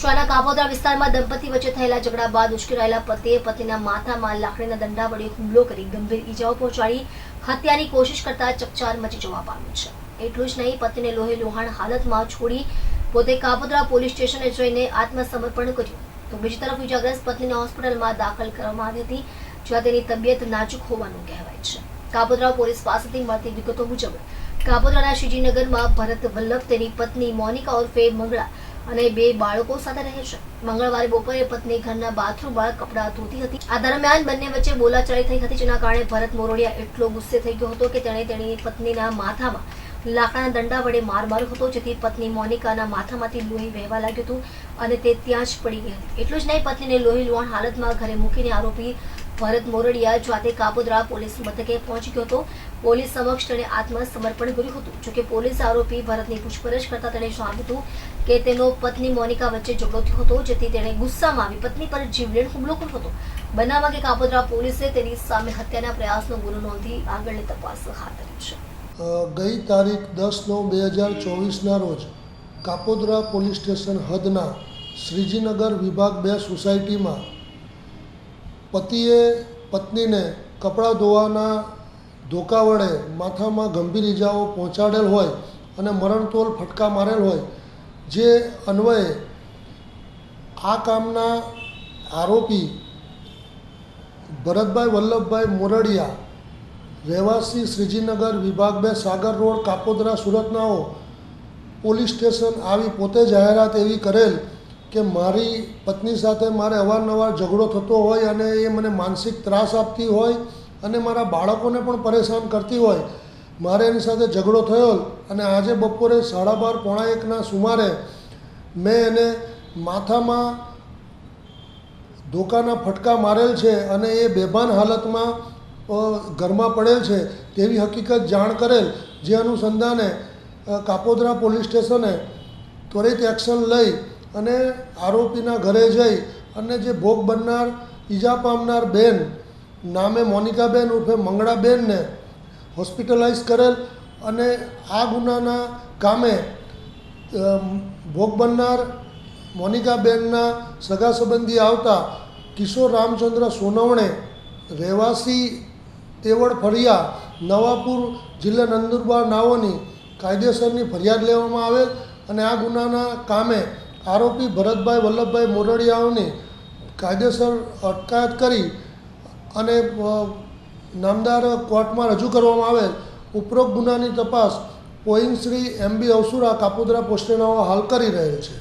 શાના કાપોદરા વિસ્તારમાં દંપતી વચ્ચે થયેલા ઝઘડા બાદ ઉશ્કેરાયેલા પતિએ પતિના માથામાં લાકડીના દંડા વડે હુમલો કરી ગંભીર ઈજાઓ પહોંચાડી હત્યાની કોશિશ કરતા ચકચાર મચી જવા પામ્યું છે. એટલું જ નહીં, પતિને લોહી લોહાણ હાલતમાં છોડી પોતે કાપોદરા પોલીસ સ્ટેશને જઈને આત્મસમર્પણ કર્યું. તો બીજી તરફ ઇજાગ્રસ્ત પત્નીને હોસ્પિટલમાં દાખલ કરવામાં આવી હતી, જ્યાં તેની તબિયત નાજુક હોવાનું કહેવાય છે. કાપોદરા પોલીસ પાસેથી મળતી વિગતો મુજબ, કાપોદરાના શ્રીજીનગરમાં ભરત વલ્લભ, તેની પત્ની મોનિકા ઉર્ફે મંગળા અને બે બાળકો સાથે રહે છે. મંગળવારે બપોરે પત્ની ઘરના બાથરૂમમાં કપડાં ધોતી હતી. આ દરમિયાન બંને વચ્ચે બોલાચાલી થઈ હતી, જેના કારણે ભરત મોરડિયા એટલો ગુસ્સે થઈ ગયો હતો કે તેણે તેની પત્નીના માથામાં લાકડાના દંડા વડે માર માર્યો હતો, જેથી પત્ની મોનિકાના માથામાંથી લોહી વહેવા લાગ્યું હતું અને તે ત્યાં જ પડી ગઈ એટલું જ નહીં, પત્નીને લોહી લોહણ હાલતમાં ઘરે મૂકીને આરોપી ભરત મોરડિયા જાતે કાપોદરા પોલીસ મથકે પહોંચી ગયો હતો. પોલીસ સમક્ષ તેણે આત્મસમર્પણ કર્યું હતું. જોકે પોલીસ આરોપી ભરતની પૂછપરછ કરતા તેણે જણાવ્યું હતું કે તેનો પત્ની મોનિકા વચ્ચે ઝઘડો થયો હતો, જેથી તેણે ગુસ્સામાં આવી પત્ની પર જીવલેણ હુમલો કર્યો હતો. બનાવ અંગે કાપોદરા પોલીસે તેની સામે હત્યાના પ્રયાસનો ગુનો નોંધી આગળની તપાસ હાથ ધરી છે. ગઈ તારીખ દસ નવ બે હજાર ચોવીસના રોજ કાપોદરા પોલીસ સ્ટેશન હદના શ્રીજીનગર વિભાગ બે સોસાયટીમાં પતિએ પત્નીને કપડાં ધોવાના ધોકા વડે માથામાં ગંભીર ઇજાઓ પહોંચાડેલ હોય અને મરણતોલ ફટકા મારેલ હોય, જે અન્વયે આ કામના આરોપી ભરતભાઈ વલ્લભભાઈ મોરડિયા, રહેવાસી શ્રીજીનગર વિભાગ બે, સાગર રોડ, કાપોદરા સુરતનાઓ પોલીસ સ્ટેશન આવી પોતે જાહેરાત એવી કરેલ કે મારી પત્ની સાથે મારે અવારનવાર ઝઘડો થતો હોય અને એ મને માનસિક ત્રાસ આપતી હોય અને મારા બાળકોને પણ પરેશાન કરતી હોય, મારે એની સાથે ઝઘડો થયો અને આજે બપોરે સાડા બાર પોણા એકના સુમારે મેં એને માથામાં ધોકાના ફટકા મારેલ છે અને એ બેભાન હાલતમાં ઘરમાં પડેલ છે તેવી હકીકત જાણ કરેલ, જે અનુસંધાને કાપોદરા પોલીસ સ્ટેશને ત્વરિત એક્શન લઈ અને આરોપીના ઘરે જઈ અને જે ભોગ બનનાર, ઈજા પામનાર બેન નામે મોનિકાબેન ઉર્ફે મંગળાબેનને હોસ્પિટલાઇઝ કરેલ અને આ ગુનાના કામે ભોગ બનનાર મોનિકાબેનના સગા સંબંધી આવતા કિશોર રામચંદ્ર સોનવણે રહેવાસી તેવડ ફળિયા, નવાપુર જિલ્લા નંદુરબાર નાઓની કાયદેસરની ફરિયાદ લેવામાં આવેલ અને આ ગુનાના કામે આરોપી ભરતભાઈ વલ્લભભાઈ મોરડિયાઓની કાયદેસર અટકાયત કરી અને નામદાર કોર્ટમાં રજૂ કરવામાં આવેલ ઉપરોક્ત ગુનાની તપાસ પોઈંગ શ્રી એમ બી અવસુરા કાપોદરા પોસ્ટેનાઓ હાલ કરી રહેલ છે.